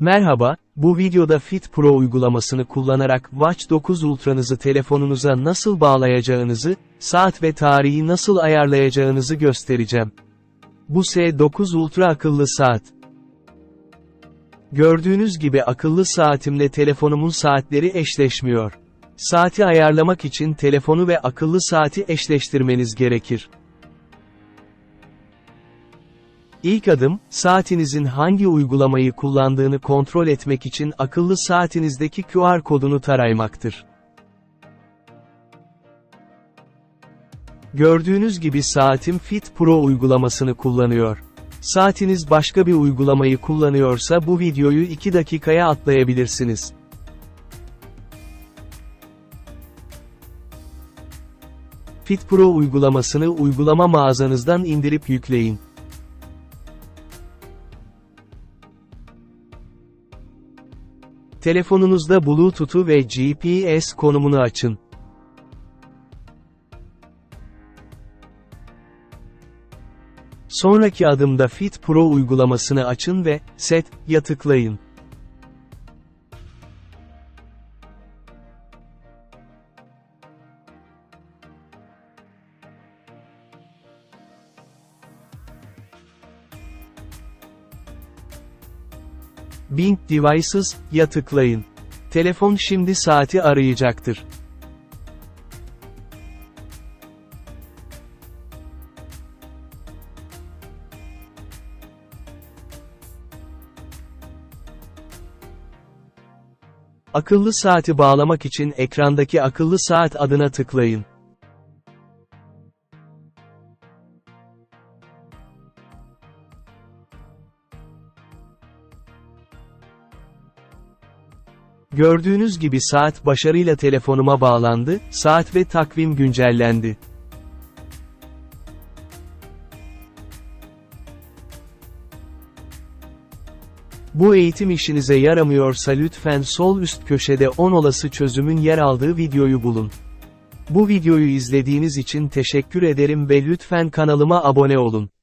Merhaba, bu videoda Fit Pro uygulamasını kullanarak Watch 9 Ultra'nızı telefonunuza nasıl bağlayacağınızı, saat ve tarihi nasıl ayarlayacağınızı göstereceğim. Bu S9 Ultra akıllı saat. Gördüğünüz gibi akıllı saatimle telefonumun saatleri eşleşmiyor. Saati ayarlamak için telefonu ve akıllı saati eşleştirmeniz gerekir. İlk adım, saatinizin hangi uygulamayı kullandığını kontrol etmek için akıllı saatinizdeki QR kodunu taraymaktır. Gördüğünüz gibi saatim Fit Pro uygulamasını kullanıyor. Saatiniz başka bir uygulamayı kullanıyorsa bu videoyu 2 dakikaya atlayabilirsiniz. Fit Pro uygulamasını uygulama mağazanızdan indirip yükleyin. Telefonunuzda Bluetooth'u ve GPS konumunu açın. Sonraki adımda Fit Pro uygulamasını açın ve Set ya tıklayın. Bing Devices ya tıklayın. Telefon şimdi saati arayacaktır. Akıllı saati bağlamak için ekrandaki akıllı saat adına tıklayın. Gördüğünüz gibi saat başarıyla telefonuma bağlandı, saat ve takvim güncellendi. Bu eğitim işinize yaramıyorsa lütfen sol üst köşede 10 olası çözümün yer aldığı videoyu bulun. Bu videoyu izlediğiniz için teşekkür ederim ve lütfen kanalıma abone olun.